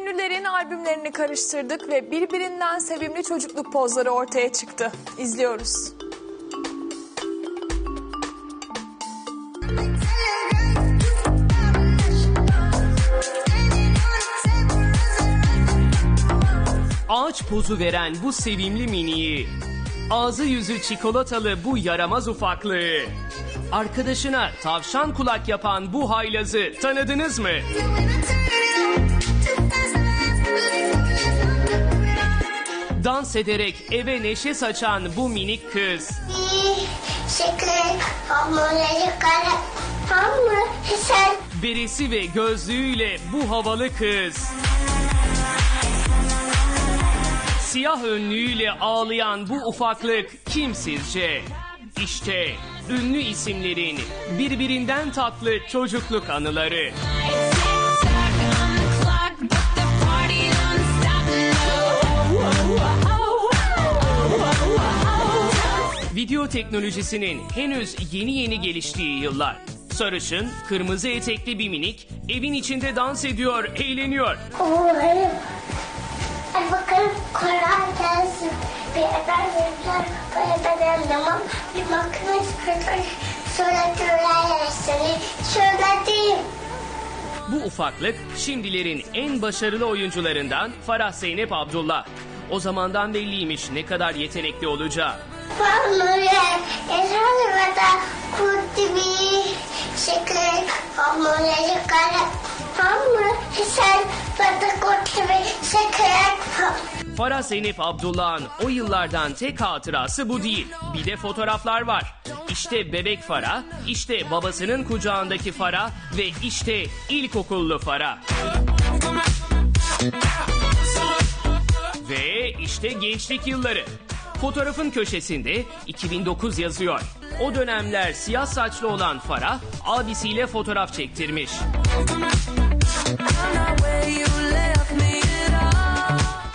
Ünlülerin albümlerini karıştırdık ve birbirinden sevimli çocukluk pozları ortaya çıktı. İzliyoruz. Ağaç pozu veren bu sevimli miniyi, ağzı yüzü çikolatalı bu yaramaz ufaklığı, arkadaşına tavşan kulak yapan bu haylazı tanıdınız mı? Dans ederek eve neşe saçan bu minik kız, beresi ve gözlüğüyle bu havalı kız. Siyah önlüğüyle ağlayan bu ufaklık kim sizce? İşte ünlü isimlerin birbirinden tatlı çocukluk anıları. Video teknolojisinin henüz yeni yeni geliştiği yıllar. Sarışın, kırmızı etekli bir minik evin içinde dans ediyor, eğleniyor. umarım. Hadi bakalım kolay gelsin. Bir evvel verirler, böyle ben anlamam. Bir bakınız, sonra görürler seni. Söyledim. Bu ufaklık şimdilerin en başarılı oyuncularından Farah Zeynep Abdullah. O zamandan belliymiş ne kadar yetenekli olacağı. Hamurları, ezanlarda kurdu bir hamurları kara, hamur, sen bana kurdu bir şeker, Farah Zeynep Abdullah'ın o yıllardan tek hatırası bu değil. Bir de fotoğraflar var. İşte bebek Farah, işte babasının kucağındaki Farah ve işte ilkokullu Farah. Ve işte gençlik yılları. Fotoğrafın köşesinde 2009 yazıyor. O dönemler siyah saçlı olan Farah abisiyle fotoğraf çektirmiş.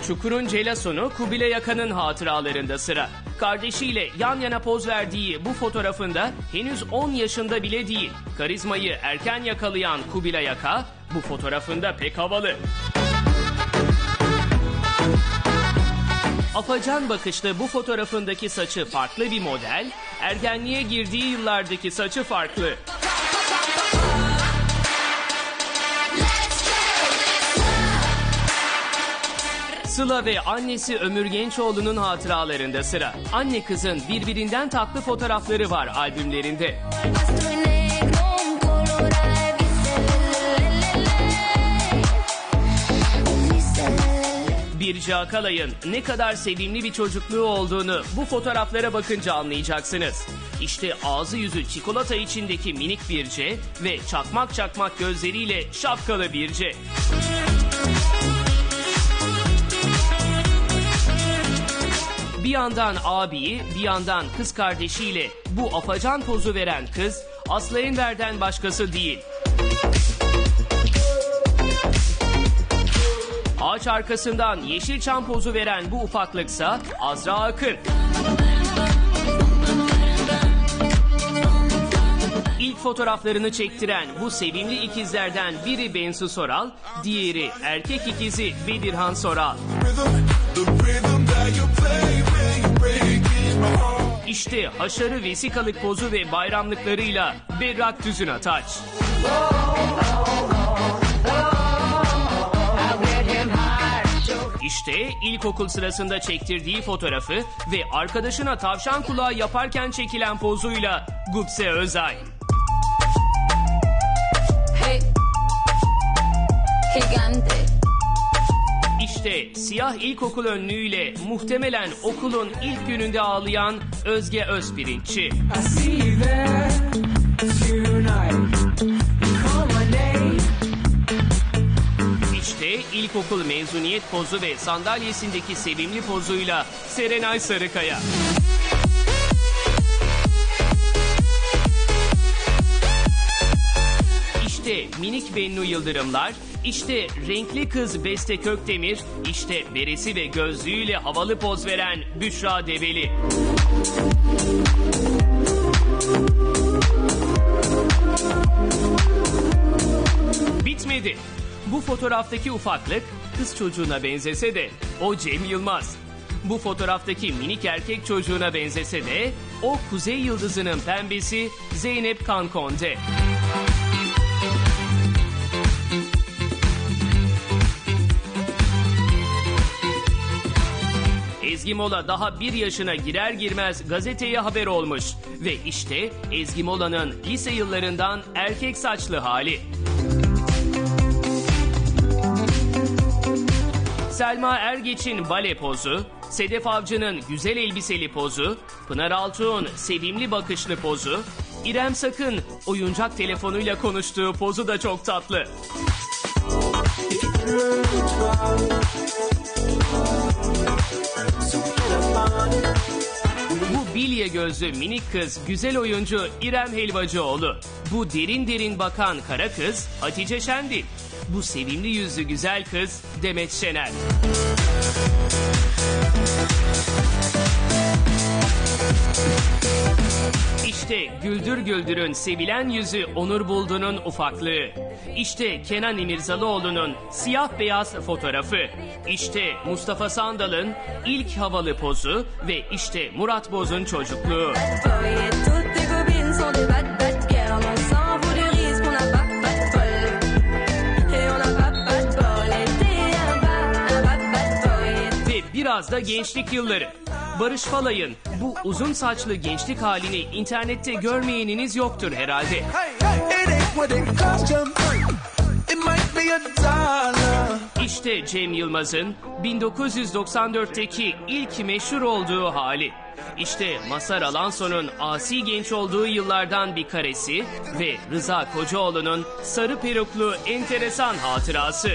Çukur'un celasonu Kubilay Akan'ın hatıralarında sıra. Kardeşiyle yan yana poz verdiği bu fotoğrafında henüz 10 yaşında bile değil. Karizmayı erken yakalayan Kubilay Aka bu fotoğrafında pek havalı. Afacan bakışlı bu fotoğrafındaki saçı farklı bir model, ergenliğe girdiği yıllardaki saçı farklı. Sıla ve annesi Ömür Gençoğlu'nun hatıralarında sıra. Anne kızın birbirinden tatlı fotoğrafları var albümlerinde. Birce Akalay'ın ne kadar sevimli bir çocukluğu olduğunu bu fotoğraflara bakınca anlayacaksınız. İşte ağzı yüzü çikolata içindeki minik Birce ve çakmak çakmak gözleriyle şapkalı Birce. Bir yandan abiyi, bir yandan kız kardeşiyle bu afacan pozu veren kız Aslı Enver'den başkası değil. Ağaç arkasından Yeşilçam pozu veren bu ufaklıksa Azra Akın. İlk fotoğraflarını çektiren bu sevimli ikizlerden biri Bensu Soral, diğeri erkek ikizi Bedirhan Soral. İşte haşarı vesikalık pozu ve bayramlıklarıyla Berrak Düzün Ataç. İşte ilkokul sırasında çektirdiği fotoğrafı ve arkadaşına tavşan kulağı yaparken çekilen pozuyla Gupse Özay. Hey, gigante. İşte siyah ilkokul önlüğüyle muhtemelen okulun ilk gününde ağlayan Özge Özpirinççi. I see you there ilkokul mezuniyet pozu ve sandalyesindeki sevimli pozuyla Serenay Sarıkaya. İşte minik Bennu Yıldırımlar, işte renkli kız Beste Kökdemir, işte beresi ve gözlüğüyle havalı poz veren Büşra Develi. Fotoğraftaki ufaklık kız çocuğuna benzese de o Cem Yılmaz. Bu fotoğraftaki minik erkek çocuğuna benzese de o Kuzey Yıldızı'nın pembesi Zeynep Kankonde. Ezgi Mola daha bir yaşına girer girmez gazeteye haber olmuş. Ve işte Ezgi Mola'nın lise yıllarından erkek saçlı hali. Selma Ergeç'in bale pozu, Sedef Avcı'nın güzel elbiseli pozu, Pınar Altuğ'un sevimli bakışlı pozu, İrem Sakın oyuncak telefonuyla konuştuğu pozu da çok tatlı. Bu bilye gözlü minik kız güzel oyuncu İrem Helvacıoğlu. Bu derin derin bakan kara kız Hatice Şendil. Bu sevimli yüzlü güzel kız Demet Şener. İşte Güldür Güldür'ün sevilen yüzü Onur Buldu'nun ufaklığı. İşte Kenan İmirzalıoğlu'nun siyah beyaz fotoğrafı. İşte Mustafa Sandal'ın ilk havalı pozu ve işte Murat Boz'un çocukluğu. et biraz da gençlik yılları. Barış Falay'ın bu uzun saçlı gençlik halini internette görmeyeniniz yoktur herhalde. İşte Cem Yılmaz'ın 1994'teki ilk meşhur olduğu hali. İşte Masar Alanson'un asi genç olduğu yıllardan bir karesi ve Rıza Kocaoğlu'nun sarı peruklu enteresan hatırası.